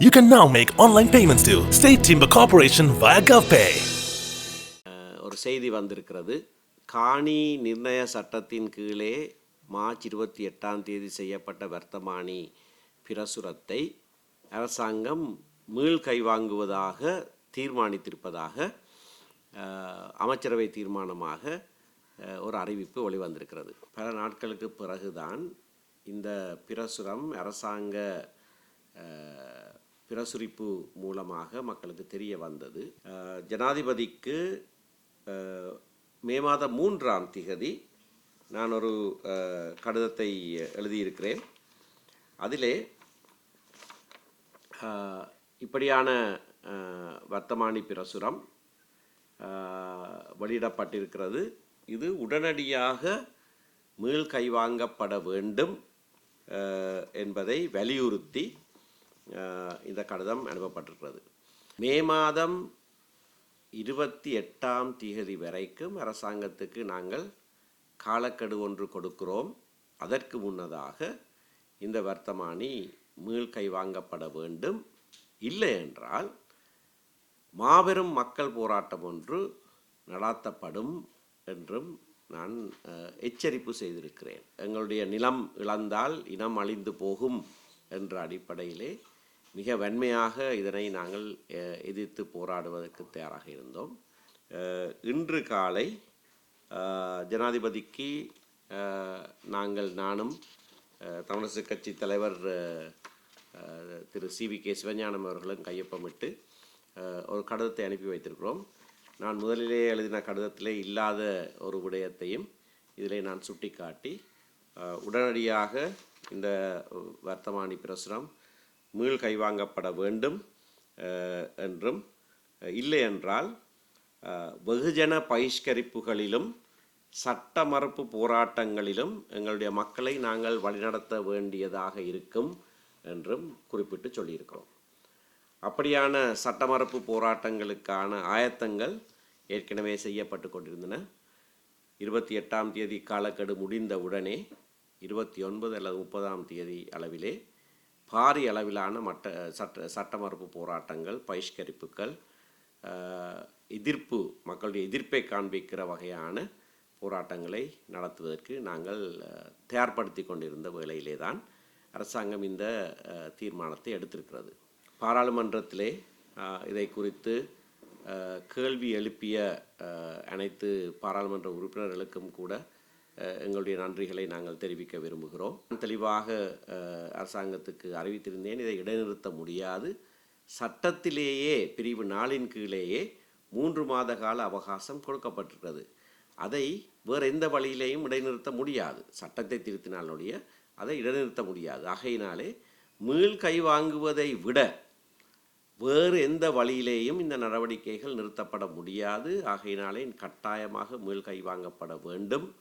You can now make online payments to State Timber Corporation via GovPay. ஒரு செய்தி வந்திருக்கிறது காணி நிர்ணய சட்டத்தின் கீழே மார்ச் இருபத்தி எட்டாம் தேதி செய்யப்பட்ட வர்த்தமானி பிரசுரத்தை அரசாங்கம் மீள் கைவாங்குவதாக தீர்மானித்திருப்பதாக அமைச்சரவை தீர்மானமாக ஒரு அறிவிப்பு வெளிவந்திருக்கிறது பல நாட்களுக்கு பிறகுதான் இந்த பிரசுரம் அரசாங்க பிரசுரிப்பு மூலமாக மக்களுக்கு தெரிய வந்தது. ஜனாதிபதிக்கு மே மாதம் மூன்றாம் திகதி நான் ஒரு கடிதத்தை எழுதியிருக்கிறேன். அதிலே இப்படியான வர்த்தமானி பிரசுரம் வெளியிடப்பட்டிருக்கிறது. இது உடனடியாக மீள் கைவாங்கப்பட வேண்டும் என்பதை வலியுறுத்தி இந்த கடிதம் அனுப்பப்பட்டிருக்கிறது. மே மாதம் இருபத்தி எட்டாம் தேதி வரைக்கும் அரசாங்கத்துக்கு நாங்கள் காலக்கெடு ஒன்று கொடுக்கிறோம். அதற்கு முன்னதாக இந்த வர்த்தமானி மீள் கைவாங்கப்பட வேண்டும். இல்லை என்றால் மாபெரும் மக்கள் போராட்டம் ஒன்று நடாத்தப்படும் என்றும் நான் எச்சரிப்பு செய்திருக்கிறேன். எங்களுடைய நிலம் இழந்தால் இனம் அழிந்து போகும் என்ற அடிப்படையிலே மிக வன்மையாக இதனை நாங்கள் எதிர்த்து போராடுவதற்கு தயாராக இருந்தோம். இன்று காலை ஜனாதிபதிக்கு நாங்கள் நானும் அஹ், தமிழரசு கட்சி தலைவர் திரு சி வி கே சிவஞானம் அவர்களும் கையொப்பமிட்டு ஒரு கடிதத்தை அனுப்பி வைத்திருக்கிறோம். நான் முதலிலே எழுதின கடிதத்திலே இல்லாத ஒரு விடயத்தையும் இதிலே நான் சுட்டிக்காட்டி உடனடியாக இந்த வர்த்தமானி பிரசுரம் மீள் கைவாங்கப்பட வேண்டும் என்றும் இல்லை என்றால் வெகுஜன பகிஷ்கரிப்புகளிலும் சட்ட மறுப்பு போராட்டங்களிலும் எங்களுடைய மக்களை நாங்கள் வழிநடத்த வேண்டியதாக இருக்கும் என்றும் குறிப்பிட்டு சொல்லியிருக்கிறோம். அப்படியான சட்ட மறுப்பு போராட்டங்களுக்கான ஆயத்தங்கள் ஏற்கனவே செய்யப்பட்டு கொண்டிருந்தன. இருபத்தி எட்டாம் தேதி காலக்கெடு முடிந்த உடனே இருபத்தி ஒன்பது அல்லது முப்பதாம் தேதி அளவிலே பாரிய அளவிலான மட்ட சட்ட சட்ட மறுப்பு போராட்டங்கள் பகிஷ்கரிப்புகள் எதிர்ப்பு மக்களுடைய எதிர்ப்பை காண்பிக்கிற வகையான போராட்டங்களை நடத்துவதற்கு நாங்கள் தயார்படுத்தி கொண்டிருந்த வேளையிலே தான் அரசாங்கம் இந்த தீர்மானத்தை எடுத்திருக்கிறது. பாராளுமன்றத்திலே இதை குறித்து கேள்வி எழுப்பிய அனைத்து பாராளுமன்ற உறுப்பினர்களுக்கும் கூட எங்களுடைய நன்றிகளை நாங்கள் தெரிவிக்க விரும்புகிறோம். தெளிவாக அஹ், அரசாங்கத்துக்கு அறிவித்திருந்தேன் இதை இடைநிறுத்த முடியாது. சட்டத்திலேயே பிரிவு நாளின் கீழேயே மூன்று மாத கால அவகாசம் கொடுக்கப்பட்டிருக்கிறது. அதை வேறு எந்த வழியிலேயும் இடைநிறுத்த முடியாது. சட்டத்தை திருத்தினாலுடைய அதை இடைநிறுத்த முடியாது. ஆகையினாலே மீள் கை வாங்குவதை விட வேறு எந்த வழியிலேயும் இந்த நடவடிக்கைகள் நிறுத்தப்பட முடியாது. ஆகையினாலே கட்டாயமாக மீள் கை வாங்கப்பட வேண்டும்.